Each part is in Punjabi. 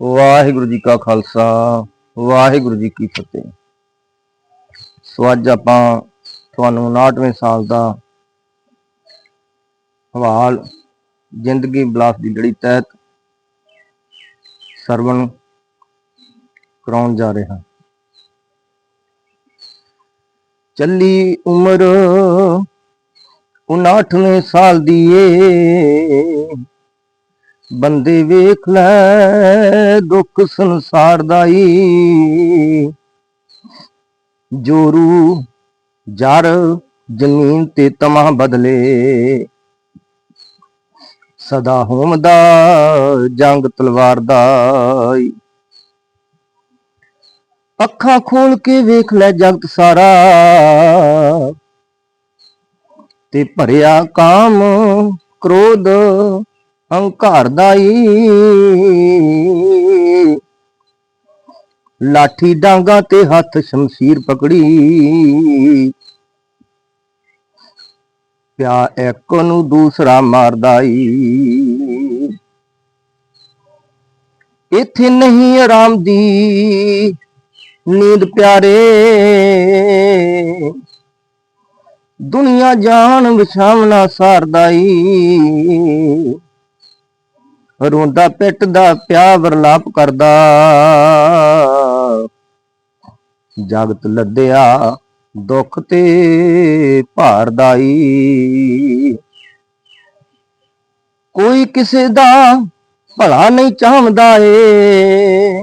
ਵਾਹਿਗੁਰੂ ਜੀ ਕਾ ਖਾਲਸਾ, ਵਾਹਿਗੁਰੂ ਜੀ ਕੀ ਫਤਿਹ। ਸੋ ਅੱਜ ਆਪਾਂ ਤੁਹਾਨੂੰ 59ਵੇਂ ਸਾਲ ਦਾ ਹਵਾਲ, ਜ਼ਿੰਦਗੀ ਬਲਾਸ ਦੀ ਲੜੀ ਤਹਿਤ ਸਰਵਣ ਕਰਾਉਣ ਜਾ ਰਹੇ। ਹਾਂ ਚੱਲੀ ਉਮਰ 59ਵੇਂ ਸਾਲ ਦੀ ਏ। ਬੰਦੇ ਵੇਖ ਲੈ, ਦੁੱਖ ਸੰਸਾਰ ਦਾ ਈ। ਜੋਰੂ ਜਰ ਜ਼ਮੀਨ ਤੇ ਤਮਾ ਬਦਲੇ। ਸਦਾ ਹੋਮਦਾ ਜੰਗ ਤਲਵਾਰ ਦਾ ਈ। ਅੱਖਾਂ ਖੋਲ ਕੇ ਵੇਖ ਲੈ ਜਗਤ ਸਾਰਾ। ਤੇ ਭਰਿਆ ਕਾਮ, ਕ੍ਰੋਧ ਹੰਕਾਰ ਦਾ ਈ ਲਾਠੀ ਡਾਂਗਾ ਤੇ ਹੱਥ ਸ਼ਮਸ਼ੀਰ ਪਕੜੀ। ਪਿਆ ਇੱਕ ਨੂੰ ਦੂਸਰਾ ਮਾਰਦਾ ਈ ਇੱਥੇ ਨਹੀਂ ਆਰਾਮ ਦੀ ਨੀਂਦ ਪਿਆਰੇ। ਦੁਨੀਆ ਜਾਨ ਵਿਛਾਵਣਾ ਸਾਰਦਾ ਈ ਰੋਂਦਾ ਪਿੱਟਦਾ ਪਿਆ ਵਰਲਾਪ ਕਰਦਾ। ਜਗਤ ਲੱਦਿਆ ਦੁੱਖ ਤੇ ਭਾਰਦਾ ਈ ਕੋਈ ਕਿਸੇ ਦਾ ਭਲਾ ਨਹੀਂ ਚਾਹੁੰਦਾ ਏ।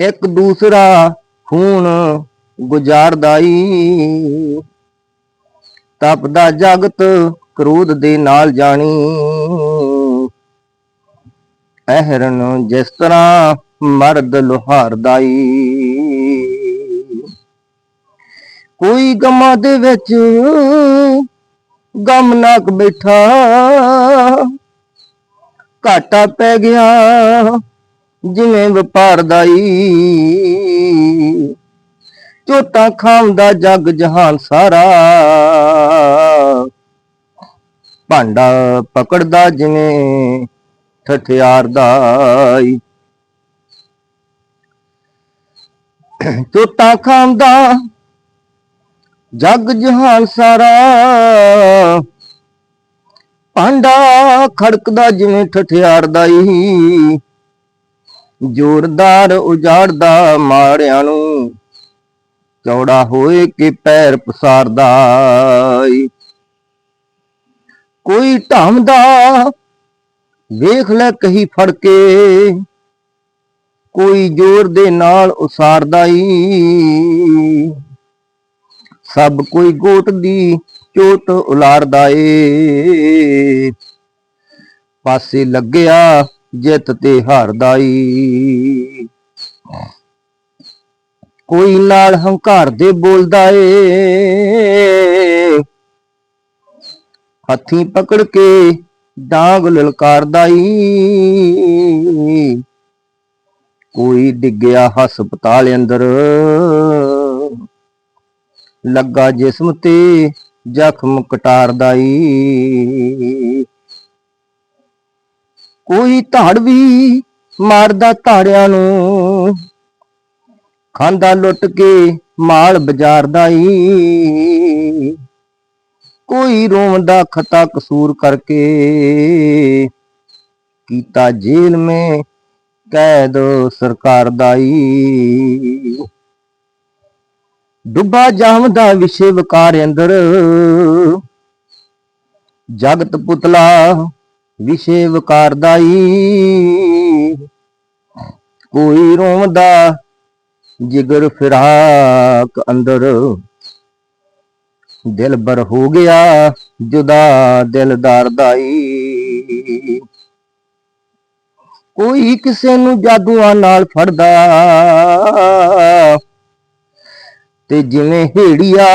ਇੱਕ ਦੂਸਰਾ ਖੂਨ ਗੁਜ਼ਾਰਦਾ ਈ। ਤਪਦਾ ਜਗਤ ਕਰੋਧ ਦੇ ਨਾਲ ਜਾਣੀ। ਅਹਰਨ ਜਿਸ ਤਰ੍ਹਾਂ ਮਰਦ ਲੋਹਾਰਦਾ ਕੋਈ ਗਮਾਂ ਦੇ ਵਿੱਚ ਗਮ ਨਾਕ ਬੈਠਾ, ਘਾਟਾ ਪੈ ਗਿਆ ਜਿਵੇਂ ਵਪਾਰ ਦਾ ਈ ਝੋਟਾ ਖਾਂਦਾ ਜਗ ਜਹਾਨ ਸਾਰਾ, ਭਾਂਡਾ ਪਕੜਦਾ ਜਿਵੇਂ ਠਠਿਆਰ ਦਾ ਈ ਖਾਂਦਾ, ਜਗ ਜਹਾਨ ਸਾਰਾ। ਭਾਂਡਾ ਖੜਕਦਾ ਜਿਵੇਂ ਠਠਿਆਰ ਦਾ ਜ਼ੋਰਦਾਰ ਉਜਾੜਦਾ ਮਾੜਿਆਂ ਨੂੰ, ਚੌੜਾ ਹੋਏ ਕਿ ਪੈਰ ਪਸਾਰਦਾ ਕੋਈ ਢਾਮਦਾ ਵੇਖ ਲੈ ਕਹੀ ਫੜ ਕੇ। ਕੋਈ ਜ਼ੋਰ ਦੇ ਨਾਲ ਉਸਾਰਦਾ ਈ। ਸਭ ਕੋਈ ਗੋਟ ਦੀ ਚੋਟ ਉਲਾਰਦਾ ਏ। ਪਾਸੇ ਲੱਗਿਆ ਜਿੱਤ ਤੇ ਹਾਰਦਾ ਈ। ਕੋਈ ਨਾਲ ਹੰਕਾਰ ਦੇ ਬੋਲਦਾ ਏ। ਹੱਥੀਂ ਪਕੜ ਕੇ ਡਾਂਗ ਲਲਕਾਰਦਾ ਈ। ਕੋਈ ਡਿੱਗਿਆ ਹਸਪਤਾਲ ਅੰਦਰ। ਲੱਗਾ ਜਿਸਮ ਤੇ, ਜ਼ਖਮ ਕਟਾਰਦਾ ਈ। ਕੋਈ ਧਾੜ ਵੀ ਮਾਰਦਾ ਧਾੜਿਆਂ ਨੂੰ। ਖਾਂਦਾ ਲੁੱਟ ਕੇ ਮਾਲ ਬਾਜ਼ਾਰ ਦਾ ਈ। ਕੋਈ ਰੋਂਦਾ ਖਤਾ ਕਸੂਰ ਕਰਕੇ ਕੀਤਾ ਜੇਲ੍ਹ ਮੇ ਕੈਦ ਸਰਕਾਰ ਦਾ ਈ ਡੁੱਬਾ ਜਾਮਦਾ ਵਿਸ਼ੇ ਵਕਾਰ ਅੰਦਰ, ਜਗਤ ਪੁਤਲਾ ਵਿਸ਼ੇ ਵਕਾਰ ਦਾ ਈ ਕੋਈ ਰੋਂਦਾ ਜਿਗਰ ਫਿਰਾਕ ਅੰਦਰ ਦਿਲ ਬਰ ਹੋ ਗਿਆ, ਜੁਦਾ ਦਿਲਦਾਰ ਦਾ ਈ ਕੋਈ ਕਿਸੇ ਨੂੰ ਜਾਦੂਆਂ ਨਾਲ ਫੜਦਾ। ਤੇ ਜਿਵੇਂ ਹੇੜੀਆ,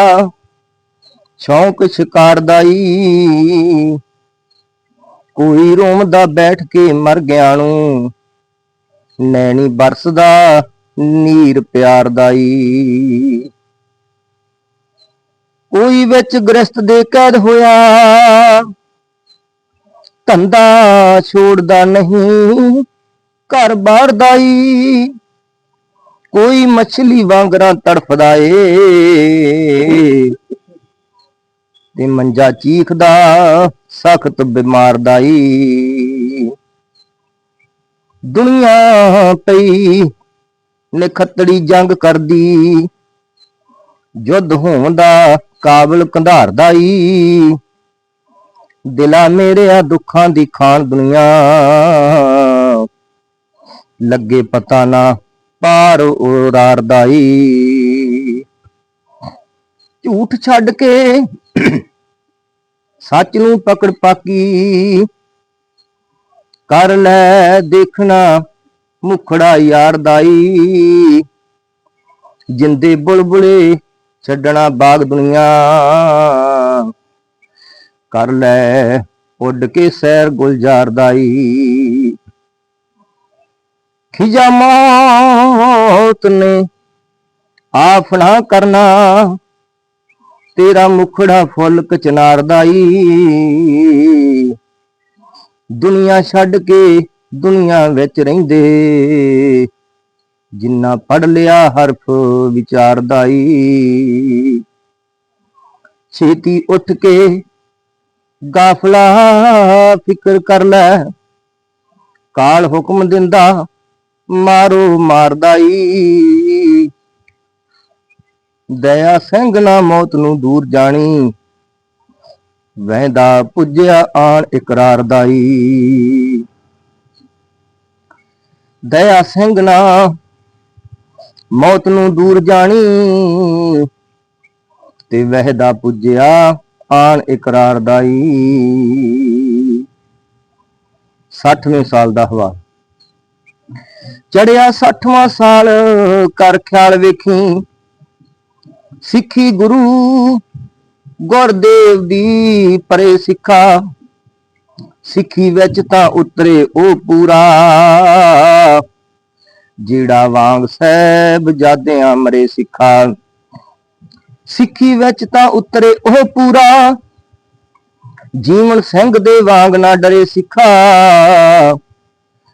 ਸ਼ੌਂਕ ਸ਼ਿਕਾਰ ਦਾ ਈ ਕੋਈ ਰੋਮਦਾ ਬੈਠ ਕੇ ਮਰ ਗਿਆ ਨੂੰ, ਨੈਣੀ ਬਰਸਦਾ ਨੀਰ ਪਿਆਰ ਦਾ ਈ ਕੋਈ ਵਿੱਚ ਗ੍ਰਸਤ ਦੇ ਕੈਦ ਹੋਇਆ। ਧੰਦਾ ਛੋੜਦਾ ਨਹੀਂ, ਘਰ ਬਾੜ ਦਾਈ ਕੋਈ ਮਛਲੀ ਵਾਂਗਰਾਂ ਤੜਫਦਾ ਏ। ਤੇ ਮੰਜਾ ਚੀਖਦਾ, ਸਖਤ ਬਿਮਾਰ ਦਾਈ ਦੁਨੀਆ ਪਈ, ਨਖਤੜੀ ਜੰਗ ਕਰਦੀ। ਜੁੱਧ ਹੋਣ ਦਾ ਕਾਬਲ ਕੰਧਾਰਦਾ ਈ ਦਿਲਾ ਮੇਰਿਆ ਦੁੱਖਾਂ ਦੀ ਖਾਨ ਦੁਨੀਆ। ਲੱਗੇ ਪਤਾ ਨਾ ਪਾਰ ਉਰਾਰਦਾ ਈ ਝੂਠ ਛੱਡ ਕੇ ਸੱਚ ਨੂੰ ਪਕੜ ਪਾਕੀ। ਕਰ ਲੈ ਦੇਖਣਾ ਮੁਖੜਾ ਯਾਰ ਦਾਈ ਜਿੰਦੇ ਬੁਲਬੁਲੇ ਛੱਡਣਾ ਬਾਗ ਦੁਨੀਆ। ਕਰ ਲੈ ਉੱਡ ਕੇ ਸੈਰ ਗੁਲਜ਼ਾਰ ਦਾਈ। ਖਿਜਾ ਮੌਤ ਨੇ ਆਫਣਾ ਕਰਨਾ। ਤੇਰਾ ਮੁਖੜਾ ਫੁੱਲ ਕਚਨਾਰ ਦਾਈ। ਦੁਨੀਆ ਛੱਡ ਕੇ ਦੁਨੀਆ ਵਿੱਚ ਰਹਿੰਦੇ। ਜਿੰਨਾ ਪੜ ਲਿਆ ਹਰਫ ਵਿਚਾਰਦਾਈ। ਛੇਤੀ ਉੱਠ ਕੇ ਗਾਫਲਾ ਫਿਕਰ ਕਰ ਲੈ। ਕਾਲ ਹੁਕਮ ਦਿੰਦਾ, ਮਾਰੋ ਮਾਰਦਾਈ। ਦਇਆ ਸਿੰਘ ਨਾ ਮੌਤ ਨੂੰ ਦੂਰ ਜਾਣੀ। ਵਹਿਦਾ ਪੁੱਜਿਆ ਆਣ ਇਕਰਾਰ ਦਾਈ ਦਇਆ ਸਿੰਘ ਨਾ ਮੌਤ ਨੂੰ ਦੂਰ ਜਾਣੀ। ਤੇ ਵਹਿਦਾ ਪੁੱਜਿਆ ਆਣ ਇਕਰਾਰ ਦਾਈ। 60ਵੇਂ ਸਾਲ ਦਾ ਹਵਾ। ਚੜਿਆ 60ਵਾਂ ਸਾਲ ਕਰ ਖਿਆਲ ਵੇਖੀ। ਸਿੱਖੀ ਗੁਰੂ ਗੁਰਦੇਵ ਦੀ ਪਰੇ ਸਿੱਖਾ। ਸਿੱਖੀ ਵਿੱਚ ਤਾਂ ਉਤਰੇ ਉਹ ਪੂਰਾ। ਜਿਹੜਾ ਵਾਂਗ ਸਹਿਬ ਜਾਦਿਆਂ ਮਰੇ ਸਿੱਖਾ। ਸਿੱਖੀ ਵਿੱਚ ਤਾਂ ਉਤਰੇ ਉਹ ਪੂਰਾ। ਜੀਵਨ ਸਿੰਘ ਦੇ ਵਾਂਗ ਨਾ ਡਰੇ ਸਿੱਖਾ।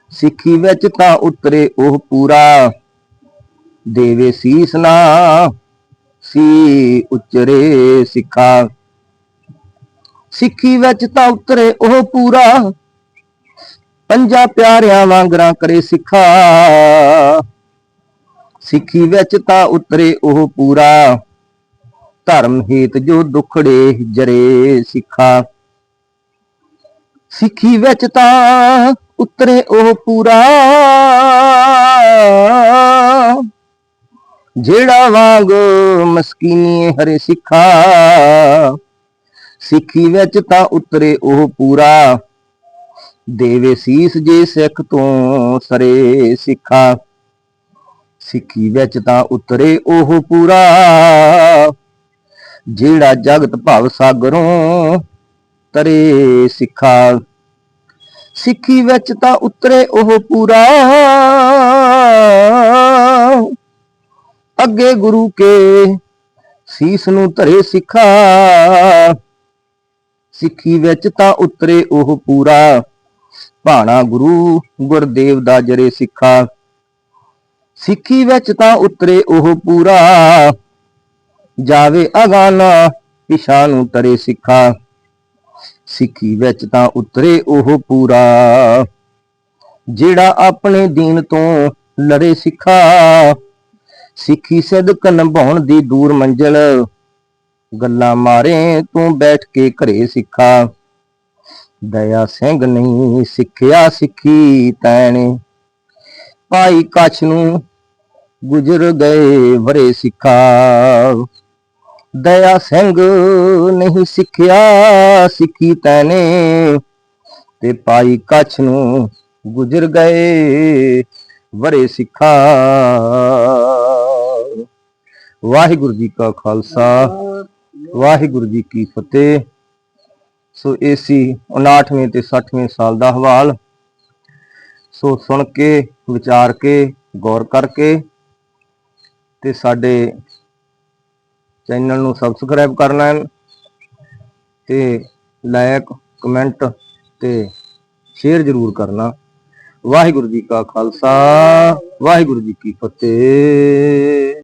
ਸਿੱਖੀ ਵਿੱਚ ਤਾਂ ਉਤਰੇ ਉਹ ਪੂਰਾ। ਦੇਵੇ ਸੀਸ ਨਾ, ਸੀ ਉਚਰੇ ਸਿੱਖਾ। ਸਿੱਖੀ ਵਿੱਚ ਤਾਂ ਉਤਰੇ ਉਹ ਪੂਰਾ। ਪੰਜਾਂ ਪਿਆਰਿਆਂ ਵਾਂਗਰਾਂ ਕਰੇ ਸਿੱਖਾ। ਸਿੱਖੀ ਵਿੱਚ ਤਾਂ ਉਤਰੇ ਉਹ ਪੂਰਾ। ਧਰਮ ਹੇਤ ਜੋ ਦੁਖੜੇ ਜਰੇ ਸਿੱਖਾ। ਸਿੱਖੀ ਵਿੱਚ ਤਾਂ ਉਤਰੇ ਉਹ ਪੂਰਾ। ਜਿਹੜਾ ਵਾਂਗ ਮਸਕੀਨੀ ਹਰੇ ਸਿੱਖਾ। ਸਿੱਖੀ ਵਿੱਚ ਤਾਂ ਉਤਰੇ ਉਹ ਪੂਰਾ। ਦੇਵੇ ਸੀਸ ਜੇ ਸਿੱਖ ਤੋਂ ਸਰੇ ਸਿੱਖਾ। ਸਿੱਖੀ ਵਿੱਚ ਤਾਂ ਉਤਰੇ ਉਹ ਪੂਰਾ। ਜਿਹੜਾ ਜਗਤ ਭਵ ਸਾਗਰੋਂ ਤਰੇ ਸਿੱਖਾ। ਸਿੱਖੀ ਵਿੱਚ ਤਾਂ ਉਤਰੇ ਉਹ ਪੂਰਾ। ਅੱਗੇ ਗੁਰੂ ਕੇ ਸੀਸ ਨੂੰ ਧਰੇ ਸਿੱਖਾ। ਸਿੱਖੀ ਵਿੱਚ ਤਾਂ ਉਤਰੇ ਉਹ ਪੂਰਾ। ਭਾਣਾ ਗੁਰੂ ਗੁਰਦੇਵ ਦਾ ਜਰੇ ਸਿੱਖਾ। ਸਿੱਖੀ ਵਿੱਚ ਤਾਂ ਉਤਰੇ ਉਹ ਪੂਰਾ। ਜਾਵੇ ਅਗਾਨਾ, ਪਿਛਾ ਨੂੰ ਤਰੇ ਸਿੱਖਾ। ਸਿੱਖੀ ਵਿੱਚ ਤਾਂ ਉਤਰੇ ਉਹ ਪੂਰਾ। ਜਿਹੜਾ ਆਪਣੇ ਦੀਨ ਤੋਂ ਲੜੇ ਸਿੱਖਾ। ਸਿੱਖੀ ਸਦਕ ਨਿਭਾਉਣ ਦੀ ਦੂਰ ਮੰਜ਼ਲ। ਗੱਲਾਂ ਮਾਰੇ ਤੂੰ ਬੈਠ ਕੇ ਘਰੇ ਸਿੱਖਾ। ਦਇਆ ਸਿੰਘ ਨਹੀਂ ਸਿੱਖਿਆ ਸਿੱਖੀ ਤੈਣੇ। ਭਾਈ ਕਛ ਨੂੰ ਗੁਜਰ ਗਏ ਵਰੇ ਸਿੱਖਾ। ਦਇਆ ਸਿੰਘ ਨਹੀਂ ਸਿੱਖਿਆ ਸਿੱਖੀ ਤੈਨੇ ਤੇ ਭਾਈ ਕਛ ਨੂੰ ਗੁਜਰ ਗਏ ਵਰੇ ਸਿੱਖਾ। ਵਾਹਿਗੁਰੂ ਜੀ ਕਾ ਖਾਲਸਾ, ਵਾਹਿਗੁਰੂ ਜੀ ਕੀ ਫਤਿਹ। ਸੋ ਇਹ ਸੀ 59ਵੇਂ ਤੇ 60ਵੇਂ ਸਾਲ ਦਾ ਹਵਾਲ। ਸੋ ਸੁਣ ਕੇ, ਵਿਚਾਰ ਕੇ, ਗੌਰ ਕਰਕੇ ਤੇ ਸਾਡੇ ਚੈਨਲ ਨੂੰ ਸਬਸਕ੍ਰਾਈਬ ਕਰ ਲੈਣ ਤੇ ਲਾਇਕ ਕਮੈਂਟ ਤੇ ਸ਼ੇਅਰ ਜ਼ਰੂਰ ਕਰਨਾ। ਵਾਹਿਗੁਰੂ ਜੀ ਕਾ ਖਾਲਸਾ, ਵਾਹਿਗੁਰੂ ਜੀ ਕੀ ਫਤਿਹ।